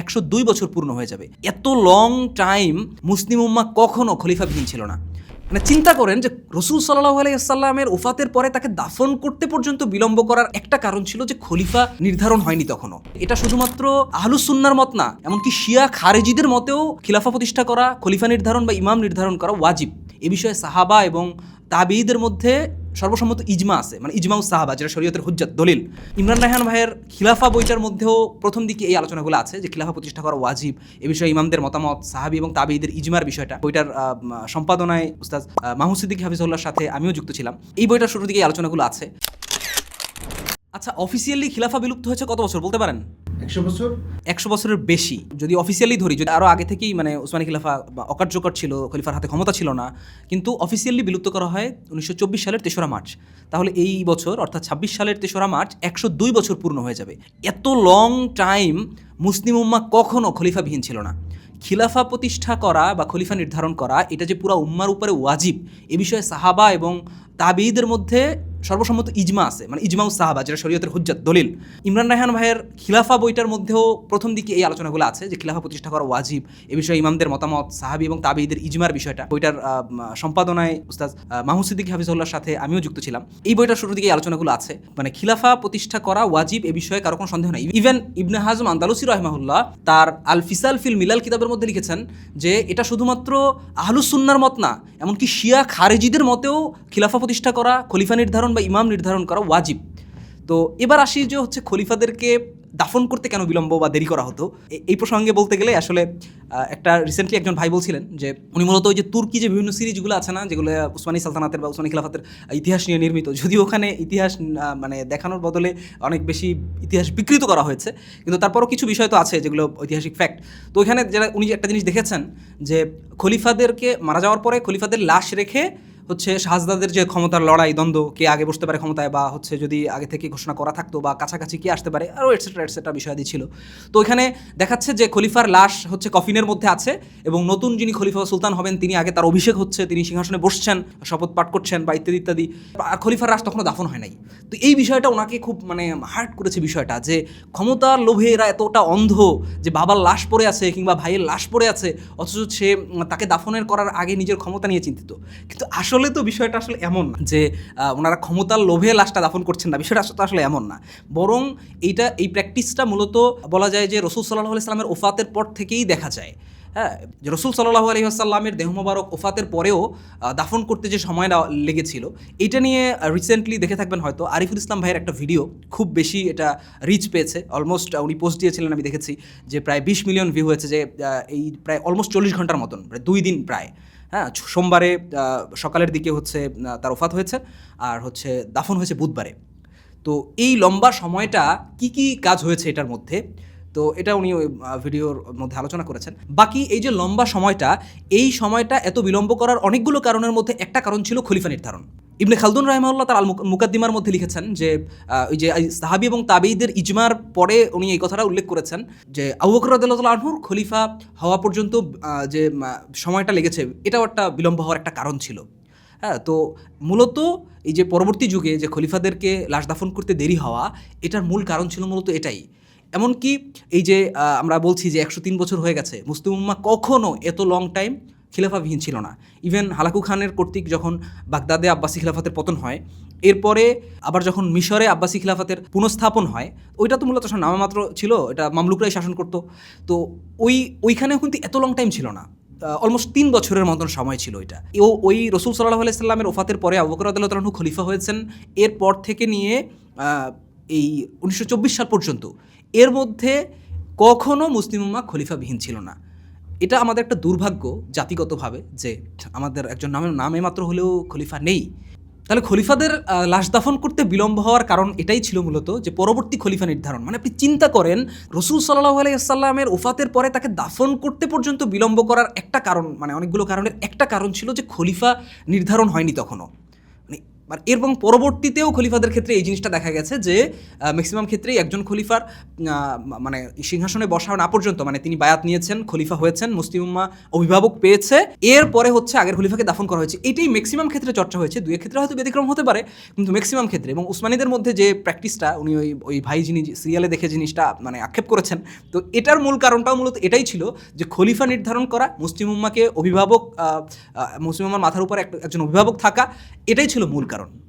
একশো দুই বছর পূর্ণ হয়ে যাবে। এত লং টাইম মুসলিম উম্মা কখনো খলিফাবিহীন ছিল না। মানে চিন্তা করেন যে রসুল সাল্লাহ আলাইসাল্লামের ওফাতের পরে তাকে দাফন করতে পর্যন্ত বিলম্ব করার একটা কারণ ছিল যে খলিফা নির্ধারণ হয়নি তখনও। এটা শুধুমাত্র আহলুসুন্নার মত না, এমনকি শিয়া খারেজিদের মতেও খিলাফা প্রতিষ্ঠা করা, খলিফা নির্ধারণ বা ইমাম নির্ধারণ করা ওয়াজিব। এ বিষয়ে সাহাবা এবং তাবিদের মধ্যে সর্বসম্মত ইজমা আছে মানে ইজমাউ সাহাবা যেটা শরীয়তের হুজ্জাত দলিল। ইমরান রায়হান ভাইয়ের খিলাফা বইটার মধ্যেও প্রথম দিকে এই আলোচনাগুলো আছে যে খিলাফা প্রতিষ্ঠা করা ওয়াজিব। এ বিষয়ে ইমামদের মতামত সাহাবি এবং তাবিদের ইজমার বিষয়টা। বইটার সম্পাদনায় উস্তাদ আহ, মাহমুদ সিদ্দিক হাফিজুল্লাহর সাথে আমিও যুক্ত ছিলাম। এই বইটার শুরুর দিকে এই আলোচনাগুলো আছে। আচ্ছা অফিসিয়ালি খিলাফা বিলুপ্ত হয়েছে কত বছর বলতে পারেন? একশো বছর? একশো বছরের বেশি। যদি অফিসিয়ালি ধরি, যদি আরও আগে থেকেই মানে ওসমানী খিলাফা বা অকার্যকর ছিল, খলিফার হাতে ক্ষমতা ছিল না, কিন্তু অফিসিয়ালি বিলুপ্ত করা হয় উনিশশো চব্বিশ সালের তেসরা মার্চ। তাহলে এই বছর, অর্থাৎ ছাব্বিশ সালের তেসরা মার্চ, একশো দুই বছর পূর্ণ হয়ে যাবে। এত লং টাইম মুসলিম উম্মা কখনো খলিফাবিহীন ছিল না। খিলাফা প্রতিষ্ঠা করা বা খলিফা নির্ধারণ করা, এটা যে পুরো উম্মার উপরে ওয়াজিব, এ বিষয়ে সাহাবা এবং তাবিদের মধ্যে সর্বসম্মত ইজমা আছে মানে ইজমাউ সাহাবা যেটা শরীয়তের হুজ্জাত দলিল। ইমরান রায়হান ভাইয়ের খিলাফা বইটার মধ্যেও প্রথম দিকে এই আলোচনাগুলো আছে যে খিলাফা প্রতিষ্ঠা করা ওয়াজিব। এ বিষয়ে ইমামদের মতামত সাহাবি এবং তাবিদের ইজমার বিষয়টা। বইটার সম্পাদনায় উস্তাদ আহ, মাহমুদ সিদ্দিক হাফিজুল্লাহর সাথে আমিও যুক্ত ছিলাম। এই বইটার শুরুর দিকে আলোচনাগুলো আছে। মানে খিলাফা প্রতিষ্ঠা করা ওয়াজিব এ বিষয়ে কারও কোনো সন্দেহ নাই। ইভেন ইবনে হাজম আন্দালুসি রহমাহুল্লাহ তার আল ফিসাল ফিল মিলাল কিতাবের মধ্যে লিখেছেন যে এটা শুধুমাত্র আহলুসুন্নার মত না এমনকি শিয়া খারেজিদের মতেও খিলাফা প্রতিষ্ঠা করা খলিফা নির্ধারণ বা ইমাম নির্ধারণ করা ওয়াজিব। তো এবার আসি যে হচ্ছে খলিফাদেরকে দাফন করতে কেন বিলম্ব বা দেরি করা হতো? এই প্রসঙ্গে বলতে গেলে আসলে একটা রিসেন্টলি একজন ভাই বলছিলেন যে, উনি মূলত ওই যে তুর্কি যে বিভিন্ন সিরিজগুলো আছে না, যেগুলো উসমানী সালতানাতের বা উসমানী খিলাফাতের ইতিহাস নিয়ে নির্মিত, যদিও ওখানে ইতিহাস মানে দেখানোর বদলে অনেক বেশি ইতিহাস বিকৃত করা হয়েছে। কিন্তু তারপরও কিছু বিষয় তো আছে যেগুলো ঐতিহাসিক ফ্যাক্ট তো ওইখানে যারা, উনি একটা জিনিস দেখেছেন যে, খলিফাদেরকে মারা যাওয়ার পরে খলিফাদের লাশ রেখে হচ্ছে শাহজাদের যে ক্ষমতার লড়াই, দ্বন্দ্ব, কে আগে বসতে পারে ক্ষমতায় বা হচ্ছে যদি আগে থেকে ঘোষণা করা থাকতো বা কাছাকাছি কে আসতে পারে, আরও এটসেট্রা এটসেট্রা বিষয়াদি ছিল। তো ওইখানে দেখাচ্ছে যে খলিফার লাশ হচ্ছে কফিনের মধ্যে আছে এবং নতুন যিনি খলিফা সুলতান হবেন, তিনি আগে তার অভিষেক হচ্ছে, তিনি সিংহাসনে বসছেন, শপথ পাঠ করছেন বা ইত্যাদি ইত্যাদি। আর খলিফার লাশ তখনও দাফন হয় নাই। তো এই বিষয়টা ওনাকে খুব মানে হার্ট করেছে বিষয়টা যে ক্ষমতার লোভে এরা এতটা অন্ধ যে বাবার লাশ পড়ে আছে কিংবা ভাইয়ের লাশ পড়ে আছে, অথচ সে তাকে দাফনের করার আগে নিজের ক্ষমতা নিয়ে চিন্তিত। কিন্তু আসলে তো বিষয়টা আসলে এমন না যে ওনারা ক্ষমতার লোভে লাশটা দাফন করছেন না। বিষয়টা আসলে- আসলে এমন না। বরং এইটা, এই প্র্যাকটিসটা মূলত বলা যায় যে, রসুল সাল্লাহ আলাইস্লামের ওফাতের পর থেকেই দেখা যায়। হ্যাঁ রসুল সাল্লাহ আলী আসাল্লামের দেহ মোবারক ওফাতের পরেও দাফন করতে যে সময়টা লেগেছিল এটা নিয়ে রিসেন্টলি দেখে থাকবেন হয়তো। আরিফুল ইসলাম ভাইয়ের একটা ভিডিও খুব বেশি এটা রিচ পেয়েছে। অলমোস্ট উনি পোস্ট দিয়েছিলেন, আমি দেখেছি যে, প্রায় বিশ মিলিয়ন ভিউ হয়েছে যে এই প্রায় অলমোস্ট চল্লিশ ঘণ্টার মতন, প্রায় দুই দিন প্রায়। হ্যাঁ সোমবারে সকালের দিকে হচ্ছে তার ওফাত হয়েছে আর হচ্ছে দাফন হয়েছে বুধবারে। তো এই লম্বা সময়টা কি কি কাজ হয়েছে এটার মধ্যে? তো এটা উনি ওই ভিডিওর মধ্যে আলোচনা করেছেন। বাকি এই যে লম্বা সময়টা, এই সময়টা এত বিলম্ব করার অনেকগুলো কারণের মধ্যে একটা কারণ ছিল খলিফা নির্ধারণ। ইবনে খালদুন রাহিমাল্লাহ তার আল মুক- মুকাদ্দিমার মধ্যে লিখেছেন যে ওই যে সাহাবি এবং তাবেইদের ইজমার পরে উনি এই কথাটা উল্লেখ করেছেন যে, আবু বকর রাদিয়াল্লাহু আনহুর খলিফা হওয়া পর্যন্ত যে সময়টা লেগেছে, এটাও একটা বিলম্ব হওয়ার একটা কারণ ছিল। হ্যাঁ তো মূলত এই যে পরবর্তী যুগে যে খলিফাদেরকে লাশ দাফন করতে দেরি হওয়া, এটার মূল কারণ ছিল মূলত এটাই। এমনকি এই যে আমরা বলছি যে একশো তিন বছর হয়ে গেছে, মুসলিম উম্মা কখনো এত লং টাইম খিলাফাবিহীন ছিল না। ইভেন হালাকু খানের কর্তৃক যখন বাগদাদে আব্বাসি খিলাফাতের পতন হয়, এরপরে আবার যখন মিশরে আব্বাসি খিলাফাতের পুনঃস্থাপন হয়, ওইটা তো মূলত নামমাত্র ছিল, এটা মামলুকরাই শাসন করতো। তো ওই, ওইখানেও কিন্তু এত লং টাইম ছিল না। অলমোস্ট তিন বছরের মতন সময় ছিল এটা ও, ওই রসুল সাল্লাহ আলাইস্লামের ওফাতের পরে আবুকর আদালতালু খলিফা হয়েছেন। এরপর থেকে নিয়ে এই উনিশশো চব্বিশ সাল পর্যন্ত, এর মধ্যে কখনো মুসলিম উম্মা খলিফাবিহীন ছিল না। এটা আমাদের একটা দুর্ভাগ্য জাতিগতভাবে যে আমাদের একজন নামে নামে মাত্র হলেও খলিফা নেই। তাহলে খলিফাদের লাশ দাফন করতে বিলম্ব হওয়ার কারণ এটাই ছিল মূলত যে পরবর্তী খলিফা নির্ধারণ। মানে আপনি চিন্তা করেন, রসুল সাল্লাহ আলাইসাল্লামের ওফাতের পরে তাকে দাফন করতে পর্যন্ত বিলম্ব করার একটা কারণ মানে অনেকগুলো কারণের একটা কারণ ছিল যে খলিফা নির্ধারণ হয়নি তখনও। মানে এবং পরবর্তীতেও খলিফাদের ক্ষেত্রে এই জিনিসটা দেখা গেছে যে ম্যাক্সিমাম ক্ষেত্রেই একজন খলিফার মানে সিংহাসনে বসা না পর্যন্ত মানে তিনি বায়াত নিয়েছেন, খলিফা হয়েছেন, মুসলিম অভিভাবক পেয়েছে। এরপরে হচ্ছে আগের খলিফাকে দাফন করা হয়েছে। এটাই ম্যাক্সিমাম ক্ষেত্রে চর্চা হয়েছে। দুই ক্ষেত্রে হয়তো ব্যতিক্রম হতে পারে, কিন্তু ম্যাক্সিমাম ক্ষেত্রে এবং উসমানীদের মধ্যে যে প্র্যাকটিসটা উনি ওই ওই ভাই যিনি সিরিয়ালে দেখে জিনিসটা মানে আক্ষেপ করেছেন, তো এটার মূল কারণটাও মূলত এটাই ছিল যে খলিফা নির্ধারণ করা, মুসলিম উম্মাকে অভিভাবক মুসলিম উম্মার মাথার উপর এক- একজন অভিভাবক থাকা, এটাই ছিল মূল কারণ?